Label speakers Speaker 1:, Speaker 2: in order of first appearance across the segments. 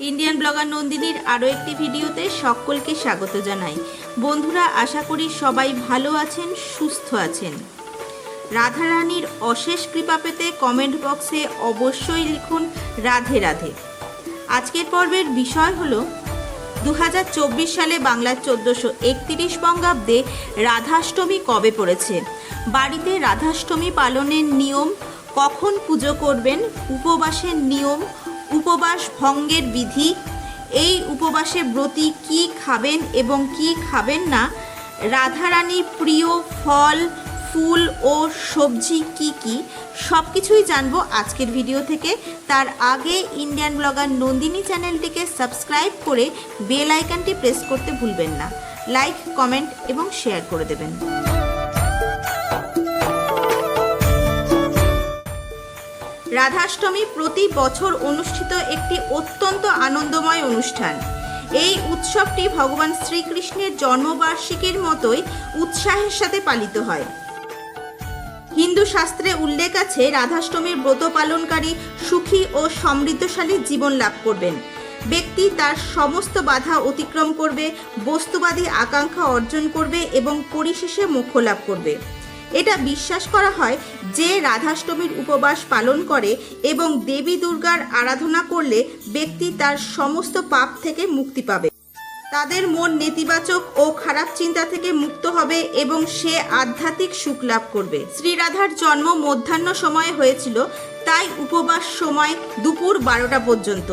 Speaker 1: Indian blogger নন্দিনীর আরও একটি ভিডিওতে সকলকে স্বাগত জানাই। বন্ধুরা, আশা করি সবাই ভালো আছেন, সুস্থ আছেন। রাধারানীর অশেষ কৃপা পেতে কমেন্ট বক্সে অবশ্যই লিখুন রাধে রাধে। আজকের পর্বের বিষয় হলো দু সালে বাংলার চোদ্দোশো একতিরিশ বঙ্গাব্দে রাধাষ্টমী কবে পড়েছে? বাড়িতে রাধাষ্টমী পালনের নিয়ম, কখন পুজো করবেন, উপবাসের নিয়ম উপবাস ভঙ্গের বিধি। এই উপবাসে ব্রতী কি খাবেন এবং কি খাবেন না? রাধারানীর প্রিয় ফল, ফুল ও সবজি কি কি? সব কিছুই জানব আজকের ভিডিও থেকে। তার আগে ইন্ডিয়ান ব্লগার নন্দিনী চ্যানেলটিকে সাবস্ক্রাইব করে বেল আইকনটি প্রেস করতে ভুলবেন না। লাইক, কমেন্ট এবং শেয়ার করে দেবেন। রাধাষ্টমী প্রতি বছর অনুষ্ঠিত একটি অত্যন্ত আনন্দময় অনুষ্ঠান। এই উৎসবটি ভগবান শ্রীকৃষ্ণের জন্মবার্ষিকীর মতোই উৎসাহের সাথে পালিত হয়। হিন্দু শাস্ত্রে উল্লেখ আছে, রাধাষ্টমীর ব্রত পালনকারী সুখী ও সমৃদ্ধশালী জীবন লাভ করবেন। ব্যক্তি তার সমস্ত বাধা অতিক্রম করবে, বস্তুবাদী আকাঙ্ক্ষা অর্জন করবে এবং পরিশেষে মোক্ষ লাভ করবে। এটা বিশ্বাস করা হয় যে রাধাষ্টমীর উপবাস পালন করে এবং দেবী দুর্গার আরাধনা করলে ব্যক্তি তার সমস্ত পাপ থেকে মুক্তি পাবে। তাদের মন নেতিবাচক ও খারাপ চিন্তা থেকে মুক্ত হবে এবং সে আধ্যাত্মিক সুখ লাভ করবে। শ্রীরাধার জন্ম মধ্যাহ্ন সময়ে হয়েছিল, তাই উপবাস সময় দুপুর বারোটা পর্যন্ত।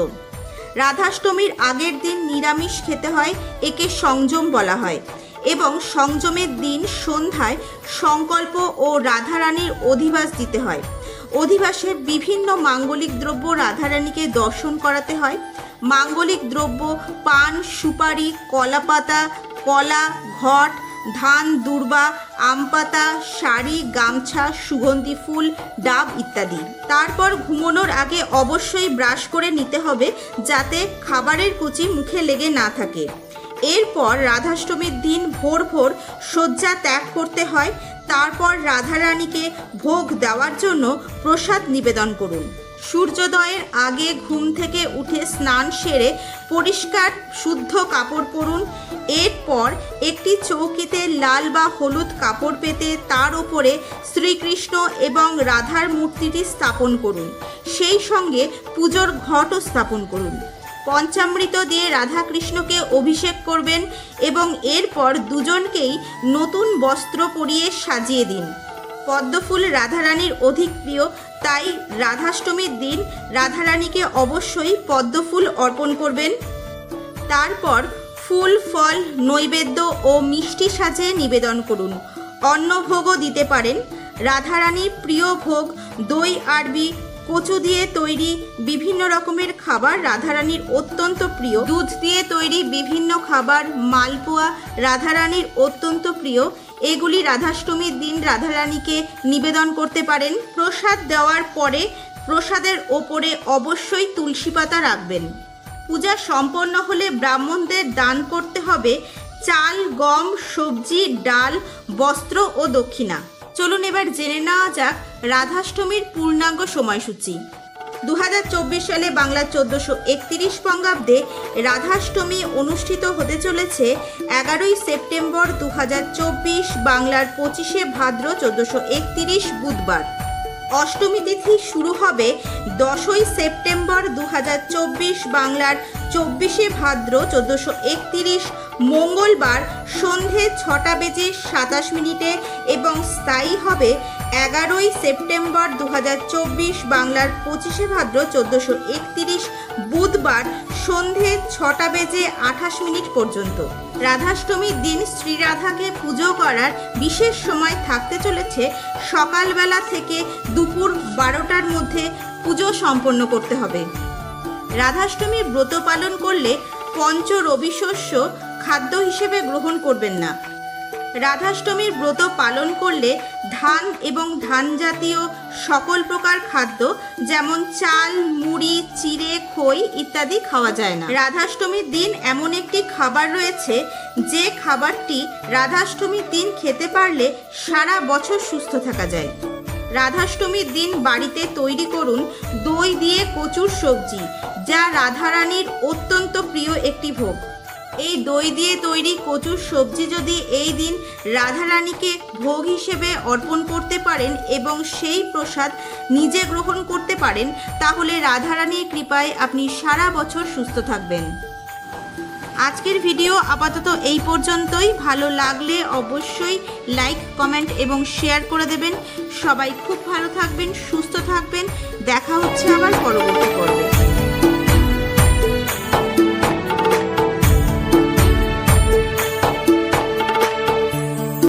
Speaker 1: রাধাষ্টমীর আগের দিন নিরামিষ খেতে হয়, একে সংযম বলা হয়। এবং সংযমের দিন সন্ধ্যায় সংকল্প ও রাধারানীর অধিবাস দিতে হয়। অধিবাসে বিভিন্ন মাঙ্গলিক দ্রব্য রাধারানীকে দর্শন করাতে হয়। মাঙ্গলিক দ্রব্য পান, সুপারি, কলাপাতা, কলা, ঘট, ধান, দুর্বা, আমপাতা, শাড়ি, গামছা, সুগন্ধি ফুল, ডাব ইত্যাদি। তারপর ঘুমানোর আগে অবশ্যই ব্রাশ করে নিতে হবে যাতে খাবারের কুচি মুখে লেগে না থাকে। এরপর রাধাষ্টমীর দিন ভোর ভোর শয্যা ত্যাগ করতে হয়। তারপর রাধারানীকে ভোগ দেওয়ার জন্য প্রসাদ নিবেদন করুন। সূর্যোদয়ের আগে ঘুম থেকে উঠে স্নান সেরে পরিষ্কার শুদ্ধ কাপড় পরুন। এরপর একটি চৌকিতে লাল বা হলুদ কাপড় পেতে তার উপরে শ্রীকৃষ্ণ এবং রাধার মূর্তিটি স্থাপন করুন। সেই সঙ্গে পুজোর ঘটও স্থাপন করুন। পঞ্চামৃত দিয়ে রাধাকৃষ্ণকে অভিষেক করবেন এবং এরপর দুজনকেই নতুন বস্ত্র পরিয়ে সাজিয়ে দিন। পদ্মফুল রাধারানীর অধিক প্রিয়, তাই রাধাষ্টমীর দিন রাধারানীকে অবশ্যই পদ্মফুল অর্পণ করবেন। তারপর ফুল, ফল, নৈবেদ্য ও মিষ্টি সাজিয়ে নিবেদন করুন। অন্নভোগও দিতে পারেন। রাধারানীর প্রিয় ভোগ দই, আরবি, কচু দিয়ে তৈরি বিভিন্ন রকমের খাবার রাধারানীর অত্যন্ত প্রিয়। দুধ দিয়ে তৈরি বিভিন্ন খাবার, মালপোয়া রাধারানীর অত্যন্ত প্রিয়। এগুলি রাধাষ্টমীর দিন রাধারানীকে নিবেদন করতে পারেন। প্রসাদ দেওয়ার পরে প্রসাদের ওপরে অবশ্যই তুলসী পাতা রাখবেন। পূজা সম্পন্ন হলে ব্রাহ্মণদের দান করতে হবে চাল, গম, সবজি, ডাল, বস্ত্র ও দক্ষিণা। চলুন এবার জেনে নেওয়া যাক রাধাষ্টমীর পূর্ণাঙ্গ সময়সূচি। দু হাজার চব্বিশ সালে বাংলার চোদ্দোশো একতিরিশ বঙ্গাব্দে রাধাষ্টমী অনুষ্ঠিত হতে চলেছে। এগারোই সেপ্টেম্বর দু হাজার চব্বিশ বাংলার পঁচিশে ভাদ্র চোদ্দোশো একতিরিশ বুধবার। অষ্টমী তিথি শুরু হবে দশই সেপ্টেম্বর দু হাজার চব্বিশ বাংলার চব্বিশে ভাদ্র চোদ্দোশো একতিরিশ মঙ্গলবার সন্ধে ছটা বেজে সাতাশ মিনিটে এবং স্থায়ী হবে এগারোই সেপ্টেম্বর দু হাজার চব্বিশ বাংলার পঁচিশে ভাদ্র চোদ্দোশো একতিরিশ বুধবার সন্ধে ছটা বেজে আঠাশ মিনিট পর্যন্ত। রাধাষ্টমীর দিন শ্রীরাধাকে পুজো করার বিশেষ সময় থাকতে চলেছে। সকালবেলা থেকে দুপুর বারোটার মধ্যে পুজো সম্পন্ন করতে হবে। রাধাষ্টমীর ব্রত পালন করলে পঞ্চ রবিশস্য খাদ্য হিসেবে গ্রহণ করবেন না। রাধাষ্টমীর ব্রত পালন করলে ধান এবং ধান জাতীয় সকল প্রকার খাদ্য, যেমন চাল, মুড়ি, চিড়ে, খই ইত্যাদি খাওয়া যায় না। রাধাষ্টমীর দিন এমন একটি খাবার রয়েছে, যে খাবারটি রাধাষ্টমীর দিন খেতে পারলে সারা বছর সুস্থ থাকা যায়। রাধাষ্টমীর দিন বাড়িতে তৈরি করুন দই দিয়ে কচুর সবজি, যা রাধারানীর অত্যন্ত প্রিয় একটি ভোগ। এই দই দিয়ে তৈরি কচুর সবজি যদি এই দিন রাধারানীকে ভোগ হিসেবে অর্পণ করতে পারেন এবং সেই প্রসাদ নিজে গ্রহণ করতে পারেন, তাহলে রাধারানীর কৃপায় আপনি সারা বছর সুস্থ থাকবেন। আজকের ভিডিও আপাতত এই পর্যন্তই। ভালো লাগলে অবশ্যই লাইক, কমেন্ট এবং শেয়ার করে দেবেন। সবাই খুব ভালো থাকবেন, সুস্থ থাকবেন। দেখা হচ্ছে আবার পরবর্তী পর্বে।